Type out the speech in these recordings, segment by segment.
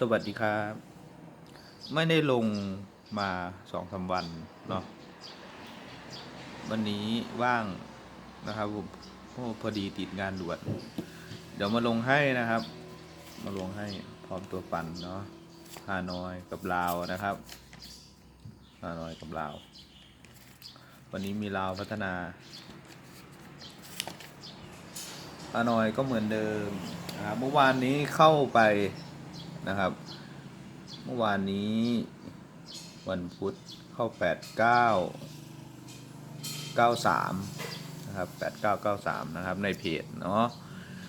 สวัสดีครับ ไม่ได้ลงมาสองสามวันเนาะวันนี้ว่างนะครับผมโอ้พอดีติดงานด่วนเดี๋ยวมาลงให้นะครับ มาลงให้พร้อมตัวปั่นเนาะฮานอยกับลาวนะครับฮานอยกับลาว วันนี้มีลาวพัฒนาฮานอยก็เหมือนเดิมนะครับเมื่อวานนี้เข้าไป นะครับ เมื่อวานนี้ วันพุธเข้า 8 9 93 นะครับ 8 9 9 3 นะครับ ในเพจเนาะ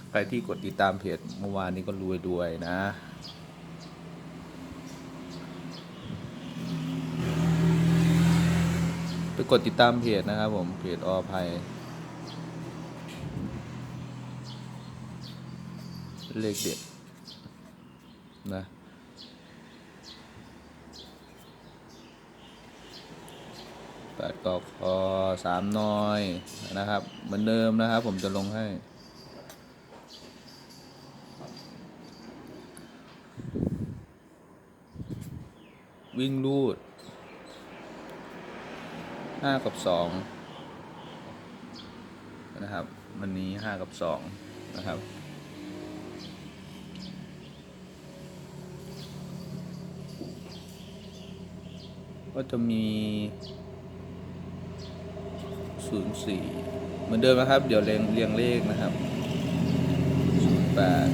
ใครที่กดติดตามเพจเมื่อวานนี้ก็รวยด้วยนะไปกดติดตามเพจนะครับผม เพจอภัย เลขเด็ด นะแปดกอคอสามน้อยนะครับ เหมือนเดิมนะครับ ผมจะลงให้วิ่งรูดห้ากับสองนะครับ วันนี้ห้ากับสองนะครับ ก็จะมีศูนย์สี่เหมือนเดิมนะครับ เดี๋ยวเรียงเรียงเลขนะครับศูนย์แปด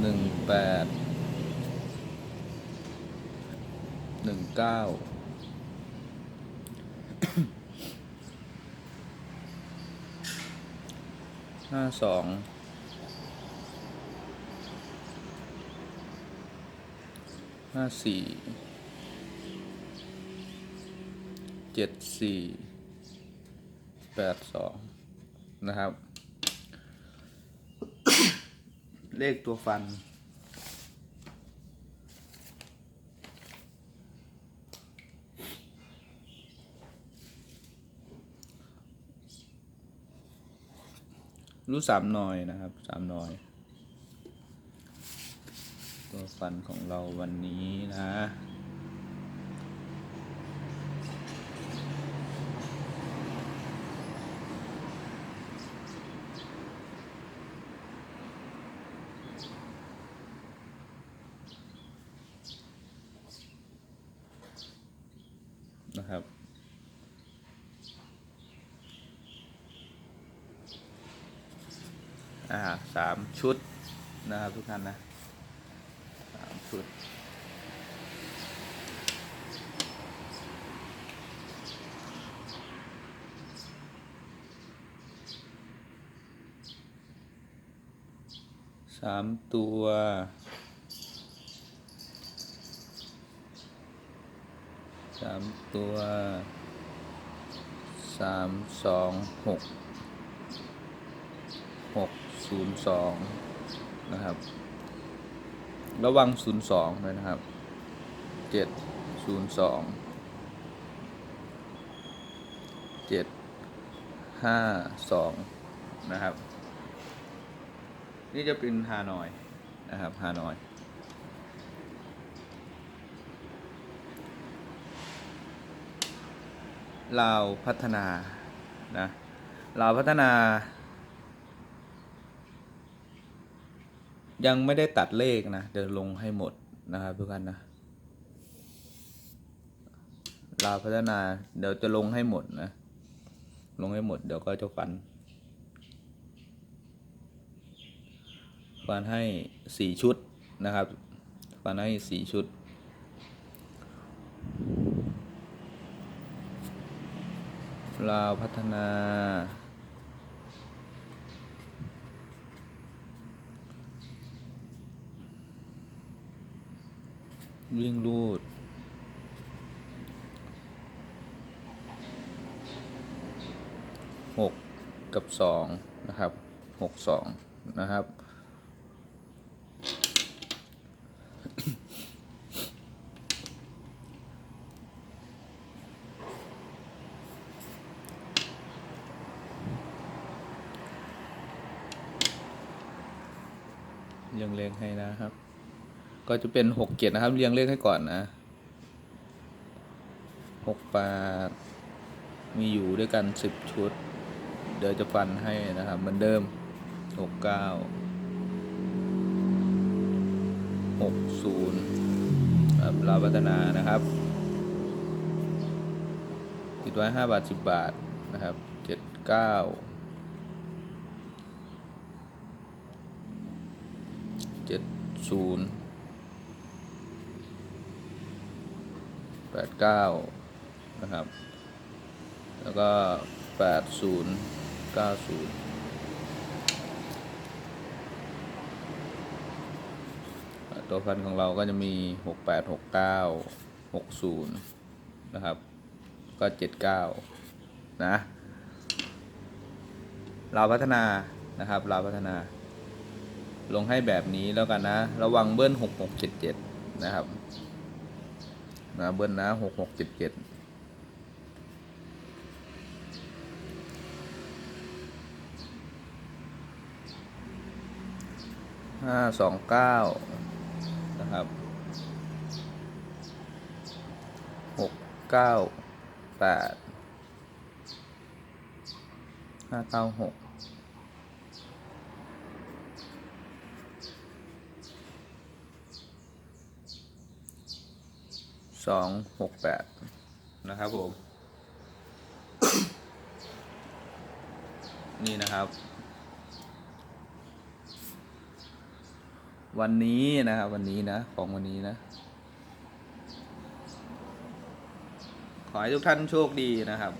หนึ่งแปดหนึ่งเก้าห้าสอง ห้าสี่เจ็ดสี่แปดสองนะครับ เลขตัวฟัน รู้สามหน่อยนะครับสามหน่อย ฟันของเราวันนี้นะ นะครับอ่าสามชุดนะครับทุกท่านนะ สามชุดสามตัวสามตัวสามสองหกหกศูนย์สองนะครับ ระวังศูนย์สองเลยนะครับเจ็ดศูนย์สองเจ็ดห้าสองนะครับ นี่จะเป็นฮานอยนะครับฮานอยลาวพัฒนานะลาวพัฒนา ยังไม่ได้ตัดเลขนะ เดี๋ยวลงให้หมดนะครับทุกท่านนะลาพัฒนาเดี๋ยวจะลงให้หมดนะ ลงให้หมดเดี๋ยวก็จะฟัน ฟันให้สี่ชุดนะครับ ฟันให้สี่ชุด ลาวพัฒนา วิ่งรูด หกกับสองนะครับหกสองนะครับหเรียงเลขให้นะครับ ก็จะเป็นหกเจ็ดนะครับ เรียงเลขให้ก่อนนะหกแปดมีอยู่ด้วยกันสิบชุด เดี๋ยวจะฟันให้นะครับ เหมือนเดิมหกเก้าหกศูนย์ลาวพัฒนานะครับ ติดไว้ห้าบาทสิบบาทนะครับเจ็ดเก้าเจ็ดศูนย์ แปดเก้านะครับ แล้วก็แปดศูนย์เก้าศูนย์ตัวฟันของเราก็จะมีหกแปดหกเก้าหกศูนย์นะครับ ก็เจ็ดเก้านะ เราพัฒนานะครับ เราพัฒนา ลงให้แบบนี้แล้วกันนะ ระวังเบิ้ลหกหกเจ็ดเจ็ดนะครับ นะเบิ้ลนะหกหกเจ็ดเจ็ดห้าสองเก้านะครับหกเก้าแปดห้าเก้าหก สองหกแปดนะครับผม นี่นะครับ วันนี้นะครับวันนี้นะ ของวันนี้นะ ขอให้ทุกท่านโชคดีนะครับ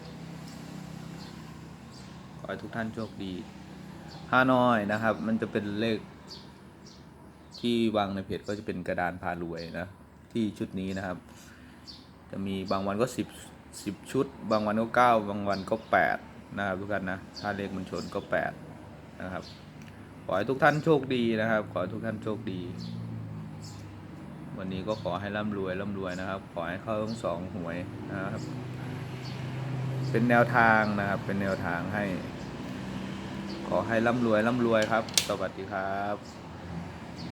ขอให้ทุกท่านโชคดีฮานอยนะครับ มันจะเป็นเลขที่วางในเพจก็จะเป็นกระดานพารวยนะ ที่ชุดนี้นะครับ จะมีบางวันก็สิบสิบชุด บางวันก็เก้าบางวันก็แปดนะครับทุกท่านนะ ถ้าเลขมันชนก็แปดนะครับ ขอให้ทุกท่านโชคดีนะครับ ขอให้ทุกท่านโชคดี วันนี้ก็ขอให้ร่ำรวยร่ำรวยนะครับ ขอให้เข้าทั้งสองหวยนะครับ เป็นแนวทางนะครับ เป็นแนวทางให้ ขอให้ร่ำรวยร่ำรวยครับ สวัสดีครับ